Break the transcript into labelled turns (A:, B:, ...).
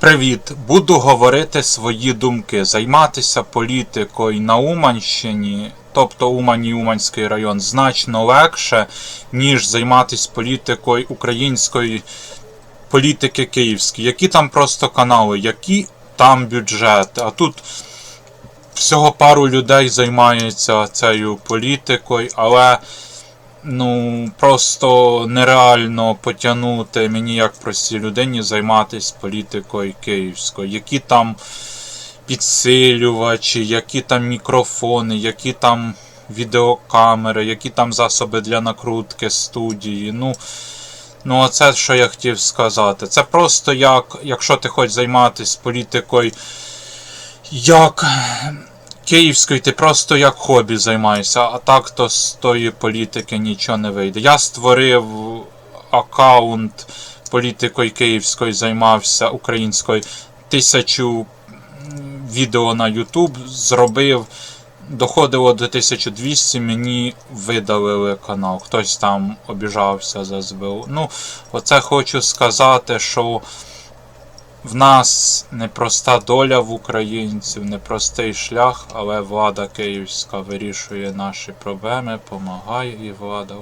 A: Привіт! Буду говорити свої думки. Займатися політикою на Уманщині, тобто Умань Уманський район, значно легше, ніж займатися політикою української політики київської. Які там просто канали, які там бюджети. А тут всього пару людей займається цією політикою, але ну просто нереально потягнути мені як простій людині займатися політикою київською. Які там підсилювачі, які там мікрофони, які там відеокамери, які там засоби для накрутки студії. Ну, ну оце що я хотів сказати. Це просто як, якщо ти хочеш займатися політикою як київською, ти просто як хобі займаєшся, а так то з тої політики нічого не вийде. Я створив аккаунт політикою київською, займався українською тисячу відео на YouTube зробив. Доходило до 1200, мені видалили канал. Хтось там обіжався за СБУ. Ну, оце хочу сказати, що в нас непроста доля в українців, непростий шлях, але влада київська вирішує наші проблеми, помагає і влада.